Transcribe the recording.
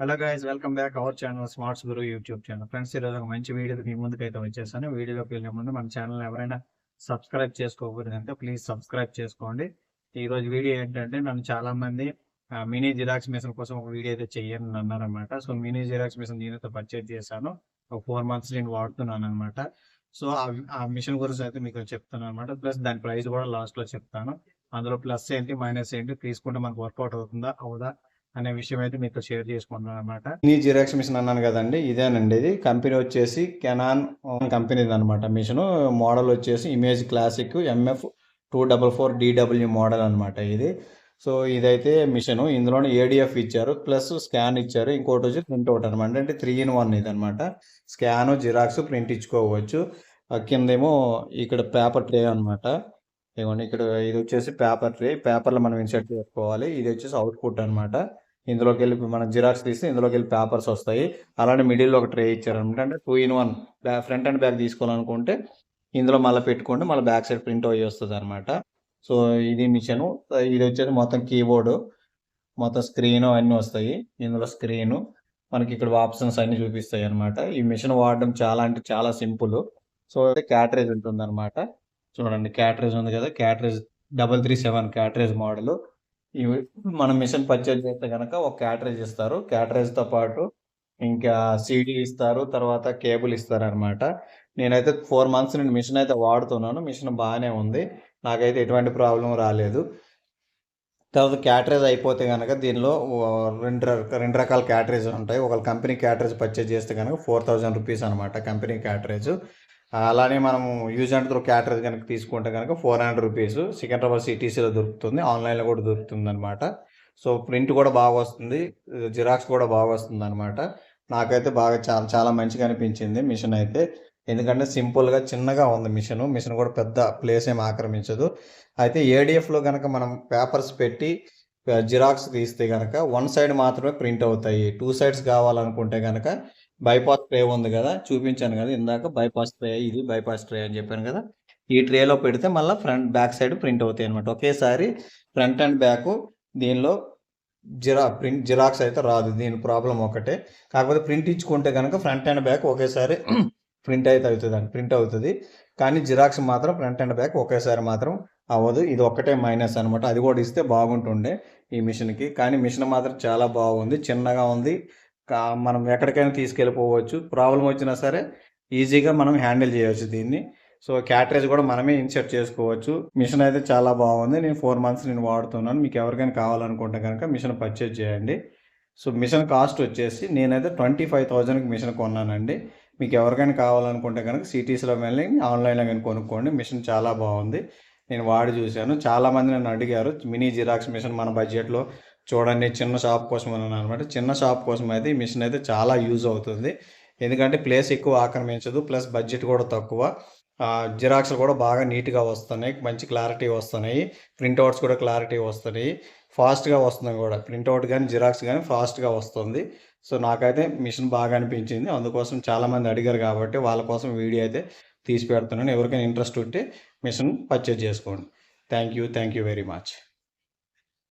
Hello guys welcome back our channel smarts Guru YouTube channel friends ఈరోజు ఒక మంచి video మీ ముందుకు అయితే వచ్చేసాను. వీడియోలోకి వెళ్ళే ముందు మన ఛానల్ ఎవరైనా సబ్స్క్రైబ్ చేసుకోకూడదంటే ప్లీజ్ సబ్స్క్రైబ్ చేసుకోండి. ఈరోజు వీడియో ఏంటంటే నన్ను చాలా మంది మినీ జిరాక్స్ మిషన్ కోసం ఒక వీడియో అయితే చేయను అన్నారనమాట సో మినీ జిరాక్స్ మిషన్ నేనైతే పర్చేజ్ చేశాను. ఒక ఫోర్ మంత్స్ నేను వాడుతున్నాను అనమాట సో ఆ మిషన్ గురించి అయితే మీకు చెప్తాను అనమాట ప్లస్ దాని ప్రైస్ కూడా లాస్ట్లో చెప్తాను. అందులో ప్లస్ ఏంటి మైనస్ ఏంటి తీసుకుంటే మనకు వర్కౌట్ అవుతుందా అవుదా అనే విషయం అయితే మీతో షేర్ చేసుకుంటున్నాను అనమాట ఈ జిరాక్స్ మిషన్ అన్నాను కదండి ఇదేనండి ఇది. కంపెనీ వచ్చేసి కెనాన్ కంపెనీది అనమాట మిషన్. మోడల్ వచ్చేసి image classic MF two double four DW model అనమాట ఇది. సో ఇదైతే మిషన్. ఇందులోనే ఏడిఎఫ్ ఇచ్చారు ప్లస్ స్కాన్ ఇచ్చారు. ఇంకోటి వచ్చి ప్రింట్ అవుట్ అనమాట అంటే త్రీ ఇన్ వన్ ఇది అనమాట స్కాన్ జిరాక్స్ ప్రింట్ ఇచ్చుకోవచ్చు. ఆ కిందేమో ఇక్కడ పేపర్ ట్రే అనమాట ఇదిగోండి ఇక్కడ ఇది వచ్చేసి పేపర్ ట్రే పేపర్లో మనం ఇన్సర్ట్ చేసుకోవాలి. ఇది వచ్చేసి అవుట్పుట్ అనమాట ఇందులోకి వెళ్ళి మనం జిరాక్స్ తీస్తే ఇందులోకి వెళ్ళి పేపర్స్ వస్తాయి. అలానే మిడిల్లో ఒక ట్రే ఇచ్చారనమాట అంటే two in one front and back తీసుకోవాలనుకుంటే ఇందులో మళ్ళీ పెట్టుకుంటే మళ్ళీ బ్యాక్ సైడ్ ప్రింట్ అయ్యి వస్తుంది అనమాట సో ఇది మిషన్. ఇది వచ్చేసి మొత్తం కీబోర్డు మొత్తం స్క్రీన్ అన్నీ వస్తాయి. ఇందులో స్క్రీను మనకి ఇక్కడ ఆప్షన్స్ అన్ని చూపిస్తాయి అనమాట ఈ మిషన్ వాడడం చాలా అంటే చాలా సింపుల్. సో క్యాటరేజ్ ఉంటుంది అనమాట చూడండి క్యాటరేజ్ ఉంది కదా cartridge double three seven cartridge model. ఇవి మనం మిషన్ పర్చేజ్ చేస్తే కనుక ఒక క్యాటరేజ్ ఇస్తారు. క్యాటరేజ్తో పాటు ఇంకా సీడీ ఇస్తారు తర్వాత కేబుల్ ఇస్తారు అనమాట నేనైతే ఫోర్ మంత్స్ నేను మిషన్ అయితే వాడుతున్నాను మిషన్ బాగానే ఉంది. నాకైతే ఎటువంటి ప్రాబ్లం రాలేదు. తర్వాత క్యాటరేజ్ అయిపోతే కనుక దీనిలో రెండు రెండు రకాల క్యాటరేజ్ ఉంటాయి. ఒక కంపెనీ క్యాటరేజ్ పర్చేజ్ చేస్తే కనుక ఫోర్ థౌజండ్ రూపీస్ అనమాట కంపెనీ క్యాటరేజ్. అలానే మనం యూజ్ అండ్ త్రో క్యాటరేజ్ కనుక తీసుకుంటే కనుక ఫోర్ హండ్రెడ్ రూపీస్ సికింద్రాబాద్ సిటీసీలో దొరుకుతుంది. ఆన్లైన్లో కూడా దొరుకుతుంది అనమాట సో ప్రింట్ కూడా బాగా వస్తుంది. జిరాక్స్ కూడా బాగా వస్తుంది అనమాట నాకైతే బాగా చాలా చాలా మంచిగా అనిపించింది మిషన్ అయితే. ఎందుకంటే సింపుల్గా చిన్నగా ఉంది మిషన్. మిషన్ కూడా పెద్ద ప్లేస్ ఏం ఆక్రమించదు. అయితే ఏడిఎఫ్లో కనుక మనం పేపర్స్ పెట్టి జిరాక్స్ తీస్తే కనుక వన్ సైడ్ మాత్రమే ప్రింట్ అవుతాయి. టూ సైడ్స్ కావాలనుకుంటే కనుక బైపాస్ ట్రే ఉంది కదా చూపించాను కదా ఇందాక బైపాస్ ట్రే ఇది బైపాస్ ట్రే అని చెప్పాను కదా. ఈ ట్రేలో పెడితే మళ్ళీ ఫ్రంట్ బ్యాక్ సైడ్ ప్రింట్ అవుతాయి అనమాట ఒకేసారి ఫ్రంట్ అండ్ బ్యాక్ దీనిలో జిరా ప్రింట్ జిరాక్స్ అయితే రాదు దీని ప్రాబ్లం ఒకటే కాకపోతే ప్రింట్ ఇచ్చుకుంటే కనుక ఫ్రంట్ అండ్ బ్యాక్ ఒకేసారి ప్రింట్ అయితే అవుతుంది అండి ప్రింట్ అవుతుంది. కానీ జిరాక్స్ మాత్రం ఫ్రంట్ అండ్ బ్యాక్ ఒకేసారి మాత్రం అవ్వదు ఇది ఒక్కటే మైనస్ అనమాట అది కూడా ఇస్తే బాగుంటుండే ఈ మిషన్కి కానీ మిషన్ మాత్రం చాలా బాగుంది చిన్నగా ఉంది. మనం ఎక్కడికైనా తీసుకెళ్ళిపోవచ్చు. ప్రాబ్లం వచ్చినా సరే ఈజీగా మనం హ్యాండిల్ చేయవచ్చు దీన్ని. సో క్యాటరేజ్ కూడా మనమే ఇన్సర్ట్ చేసుకోవచ్చు. మిషన్ అయితే చాలా బాగుంది. నేను ఫోర్ మంత్స్ నేను వాడుతున్నాను. మీకు ఎవరికైనా కావాలనుకుంటే కనుక మిషన్ పర్చేజ్ చేయండి. సో మిషన్ కాస్ట్ వచ్చేసి నేనైతే ట్వంటీ ఫైవ్ థౌజండ్కి మిషన్ కొన్నానండి. మీకు ఎవరికైనా కావాలనుకుంటే కనుక సిటీస్లో వెళ్ళి ఆన్లైన్లో కానీ కొనుక్కోండి. మిషన్ చాలా బాగుంది. నేను వాడి చూశాను. చాలామంది నన్ను అడిగారు మినీ జిరాక్స్ మిషన్ మన బడ్జెట్లో చూడండి చిన్న షాప్ కోసం అని అనమాట. చిన్న షాప్ కోసం అయితే ఈ మిషన్ అయితే చాలా యూజ్ అవుతుంది. ఎందుకంటే ప్లేస్ ఎక్కువ ఆక్రమించదు ప్లస్ బడ్జెట్ కూడా తక్కువ. జిరాక్స్లు కూడా బాగా నీట్గా వస్తున్నాయి మంచి క్లారిటీ వస్తున్నాయి. ప్రింట్అవుట్స్ కూడా క్లారిటీ వస్తున్నాయి. ఫాస్ట్గా వస్తుంది కూడా. ప్రింట్అవుట్ కానీ జిరాక్స్ కానీ ఫాస్ట్గా వస్తుంది. సో నాకైతే మిషన్ బాగా అనిపించింది. అందుకోసం చాలామంది అడిగారు కాబట్టి వాళ్ళ కోసం వీడియో అయితే తీసి పెడుతున్నాను. ఎవరికైనా ఇంట్రెస్ట్ ఉంటే మిషన్ పర్చేజ్ చేసుకోండి. Thank you thank you very much.